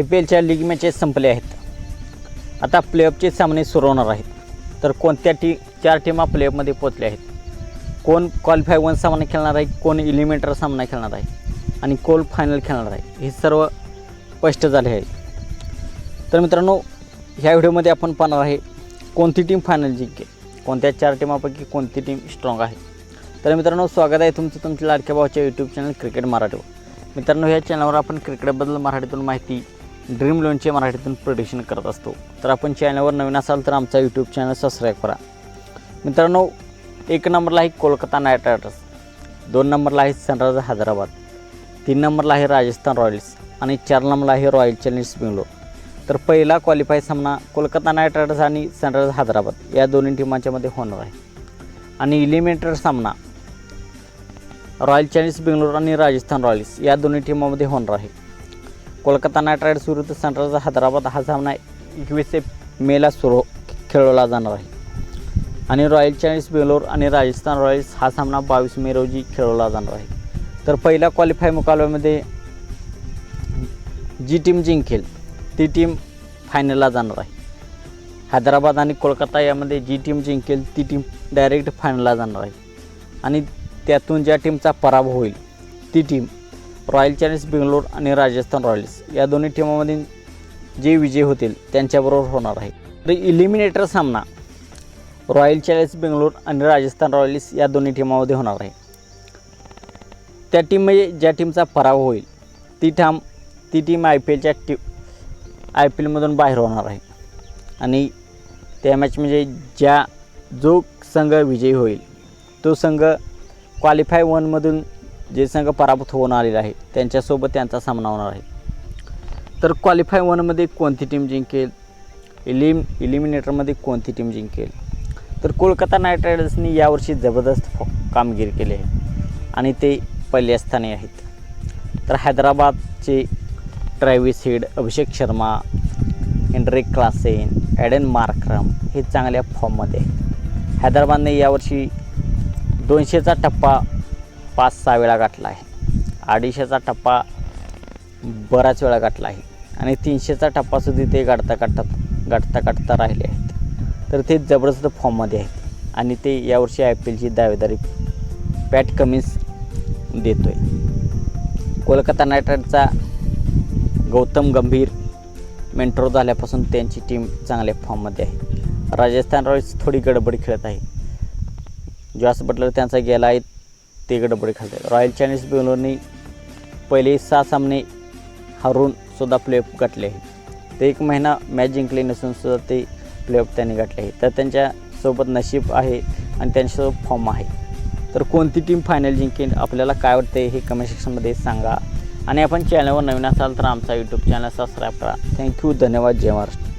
I P एलच्या league matches संपले आहेत. आता प्लेऑफचे सामने सुरू होणार आहेत. तर कोणत्या टी चार टीमा प्लेऑफमध्ये पोचल्या आहेत? कोण क्वालिफाय वन सामना खेळणार आहे? कोण इलिमिनेटर सामना खेळणार आहे? आणि कोण फायनल खेळणार आहे? हे सर्व स्पष्ट झाले आहे. तर मित्रांनो ह्या व्हिडिओमध्ये आपण पाहणार आहे कोणती टीम फायनल जिंकेल? कोणत्या चार टीमापैकी कोणती टीम स्ट्रॉंग आहे? तर मित्रांनो स्वागत आहे तुमचं तुमच्या लाडक्या भावाच्या यूट्यूब चॅनल क्रिकेट मराठीवर मित्रांनो ह्या चॅनलवर आपण क्रिकेटबद्दल मराठीतून माहिती ड्रीम लोनचे मराठीतून प्रोडक्शन करत असतो. तर आपण चॅनलवर नवीन असाल तर आमचा यूट्यूब चॅनल सबस्क्राईब करा. मित्रांनो एक नंबरला आहे कोलकाता नाईट रायडर्स दोन नंबरला आहे सनरायझर हैदराबाद. तीन नंबरला आहे राजस्थान रॉयल्स आणि चार नंबरला आहे रॉयल चॅलेंजर्स बेंगलोर. तर पहिला क्वालिफाय सामना कोलकाता नाईट रायडर्स आणि सनरायझर हैदराबाद. या दोन्ही टीमांच्यामध्ये होणार आहे. आणि इलिमिनेटर सामना रॉयल चॅलेंजर्स बेंगलोर आणि राजस्थान रॉयल्स या दोन्ही टीमामध्ये होणार आहे. कोलकाता नाईट रायडर्स विरुद्ध सनरायझर हैदराबाद हा सामना एकवीस मेला सुरू खेळवला जाणार आहे. आणि रॉयल चॅलेंज बेंगलोर आणि राजस्थान रॉयल्स हा सामना बावीस मे रोजी खेळवला जाणार आहे. तर पहिल्या क्वालिफाय मुकाबल्यामध्ये जी टीम जिंकेल ती टीम फायनलला जाणार आहे. हैदराबाद आणि कोलकाता यामध्ये जी टीम जिंकेल ती टीम डायरेक्ट फायनलला जाणार आहे. आणि त्यातून ज्या टीमचा पराभव होईल ती टीम रॉयल चॅलेंजर्स बेंगलोर आणि राजस्थान रॉयल्स या दोन्ही टीमामधील जे विजय होतील त्यांच्याबरोबर होणार आहे. तर इलिमिनेटर सामना रॉयल चॅलेंजर्स बेंगलोर आणि राजस्थान रॉयल्स या दोन्ही टीमामध्ये होणार आहे. त्या टीममध्ये ज्या टीमचा पराभव होईल ती ठाम ती टीम आय पी एलच्या टी आय पी एलमधून बाहेर होणार आहे. आणि त्या मॅच म्हणजे ज्या जो संघ विजयी होईल तो संघ क्वालिफाय वनमधून जे संघ पराभूत होऊन आलेला आहे त्यांच्यासोबत त्यांचा सामना होणार आहे. तर क्वालिफाय वनमध्ये कोणती टीम जिंकेल? इलिम इलिमिनेटरमध्ये कोणती टीम जिंकेल? तर कोलकाता नाईट रायडर्सनी यावर्षी जबरदस्त कामगिरी केली आहे. आणि ते पहिल्या स्थानी आहेत. तर हैदराबादचे Travis Head Abhishek Sharma Heinrich Klaasen Aiden Markram हे चांगल्या फॉर्ममध्ये आहेत. हैदराबादने यावर्षी दोनशेचा टप्पा पाच सहा वेळा गाठला आहे. अडीचशेचा टप्पा बराच वेळा गाठला आहे. आणि तीनशेचा टप्पासुद्धा ते गाठता गाठता गाठता गाठता राहिले आहेत. तर ते जबरदस्त फॉर्ममध्ये आहेत. आणि ते यावर्षी आय पी एलची दावेदारी पॅट कमिन्स देतो आहे कोलकाता नाईट रायडरचा गौतम गंभीर मेंट्रो झाल्यापासून त्यांची टीम चांगल्या फॉर्ममध्ये आहे. राजस्थान रॉयल्स थोडी गडबड खेळत आहे. जॉस बटलर त्यांचा गेला आहे. ते गडबड खेळत आहे रॉयल चॅलेंजर्स बेंगलोरने पहिले सहा सामने हरून सुद्धा प्लेऑफ गाठले आहे ते एक महिना मॅच जिंकले नसून सुद्धा ते प्लेऑफ त्यांनी गाठले आहे तर त्यांच्यासोबत नशीब आहे आणि त्यांच्यासोबत फॉर्म आहे. तर कोणती टीम फायनल जिंकेल आपल्याला काय वाटते हे कमेंट सेक्शनमध्ये सांगा. आणि आपण चॅनलवर नवीन असाल तर आमचा यूट्यूब चॅनल सबस्क्राईब करा. थँक्यू धन्यवाद. जय महाराष्ट्र.